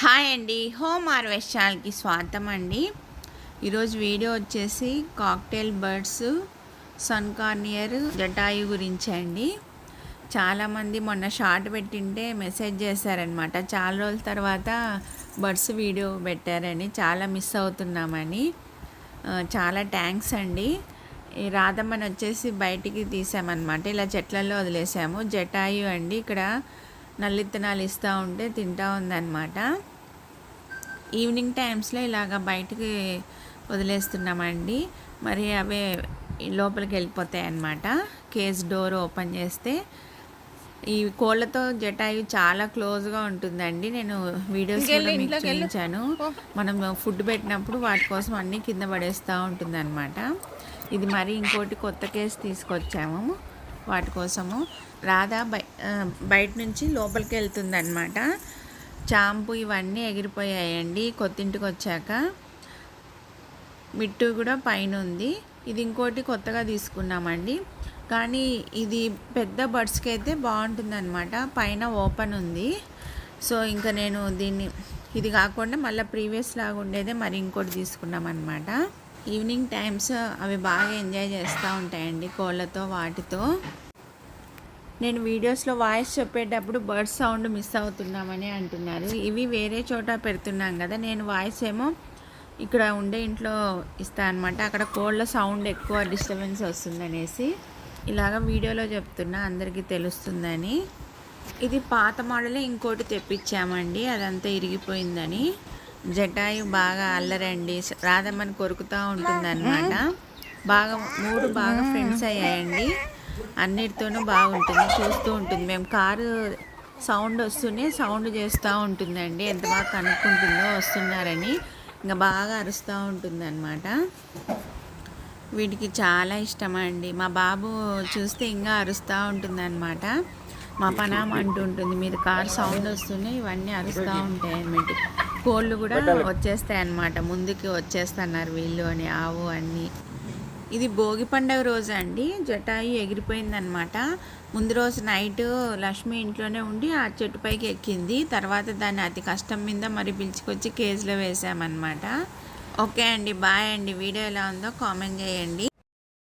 Hi అండి. Home harvest ఛానల్కి స్వాగతం అండి. ఈరోజు వీడియో వచ్చేసి cocktail birds sun conure Jatayu గురించి అండి. చాలామంది మొన్న షార్ట్ పెట్టింటే మెసేజ్ చేశారనమాట చాలా రోజుల తర్వాత బర్డ్స్ వీడియో పెట్టారని చాలా మిస్ అవుతున్నామని. చాలా థ్యాంక్స్ అండి. ఈ రాధమ్మని వచ్చేసి బయటికి తీసామన్నమాట. ఇలా చెట్లలో వదిలేసాము. జటాయు అండి. ఇక్కడ నల్లిత్తనాలు ఇస్తూ ఉంటే తింటా ఉందన్నమాట. ఈవినింగ్ టైమ్స్లో ఇలాగ బయటికి వదిలేస్తున్నామండి. మరి అవే లోపలికి వెళ్ళిపోతాయి అన్నమాట కేజ్ డోర్ ఓపెన్ చేస్తే ఈ కోళ్ళతో జటాయు చాలా క్లోజ్గా ఉంటుందండి. నేను వీడియోస్ మీకు చూపించాను. మనం ఫుడ్ పెట్టినప్పుడు వాటి కోసం అన్నీ కింద పడేస్తూ ఉంటుంది ఇది మరి ఇంకోటి కొత్త కేసు తీసుకొచ్చాము. వాటి కోసము. రాధా బయ బయట నుంచి లోపలికి వెళ్తుందనమాట చాంపు ఇవన్నీ ఎగిరిపోయాయండి కొత్తింటికి వచ్చాక. మిట్టు కూడా పైన ఉంది ఇది ఇంకోటి కొత్తగా తీసుకున్నామండి. కానీ ఇది పెద్ద బర్డ్స్కి అయితే బాగుంటుందన్నమాట. పైన ఓపెన్ ఉంది. సో ఇంకా నేను దీన్ని ఇది కాకుండా మళ్ళీ ప్రీవియస్ లాగా ఉండేదే మరి ఇంకోటి తీసుకున్నాం అనమాట ఈవినింగ్ టైమ్స్ అవి బాగా ఎంజాయ్ చేస్తూ ఉంటాయండి కోళ్ళతో వాటితో. నేను వీడియోస్లో వాయిస్ చెప్పేటప్పుడు బర్డ్ సౌండ్ మిస్ అవుతున్నామని అంటున్నారు. ఇవి వేరే చోట పెడుతున్నాం కదా నేను వాయిస్ ఏమో ఇక్కడ ఉండే ఇంట్లో ఇస్తా అనమాట అక్కడ కోళ్ళ సౌండ్ ఎక్కువ డిస్టర్బెన్స్ వస్తుందనేసి ఇలాగ వీడియోలో చెప్తున్నా అందరికీ తెలుస్తుందని. ఇది పాత మోడలే ఇంకోటి తెప్పించామండి అదంతా ఇరిగిపోయిందని. జటాయు బాగా అల్లరండి. రాధమ్మని కొరుకుతూ ఉంటుందన్నమాట. బాగా మూడు బాగా ఫ్రెండ్స్ అయ్యాయండి. అన్నిటితోనూ బాగుంటుంది చూస్తూ ఉంటుంది. మేము కారు సౌండ్ వస్తూనే సౌండ్ చేస్తూ ఉంటుందండి. ఎంత బాగా కనుక్కుంటుందో వస్తున్నారని. ఇంకా బాగా అరుస్తూ ఉంటుందన్నమాట. వీటికి చాలా ఇష్టం అండి. మా బాబు చూస్తే ఇంకా అరుస్తూ ఉంటుందన్నమాట. మా పనామ అంటుంటుంది మీరు కార్ సౌండ్ వస్తూనే ఇవన్నీ అరుస్తూ ఉంటాయి అన్నమాట కోళ్ళు కూడా వచ్చేస్తాయి అన్నమాట ముందుకి వచ్చేస్తున్నారు వీళ్ళు అని ఆవు అన్నీ. ఇది భోగి పండగ రోజు అండి. జటాయి ఎగిరిపోయిందనమాట ముందు రోజు నైట్ లక్ష్మి ఇంట్లోనే ఉండి ఆ చెట్టు పైకి ఎక్కింది. తర్వాత దాన్ని అతి కష్టం మీద మరి పిలుచుకొచ్చి కేజీలో వేసామన్నమాట. ఓకే అండి. బాయ్ అండి. వీడియో ఎలా ఉందో కామెంట్ చేయండి.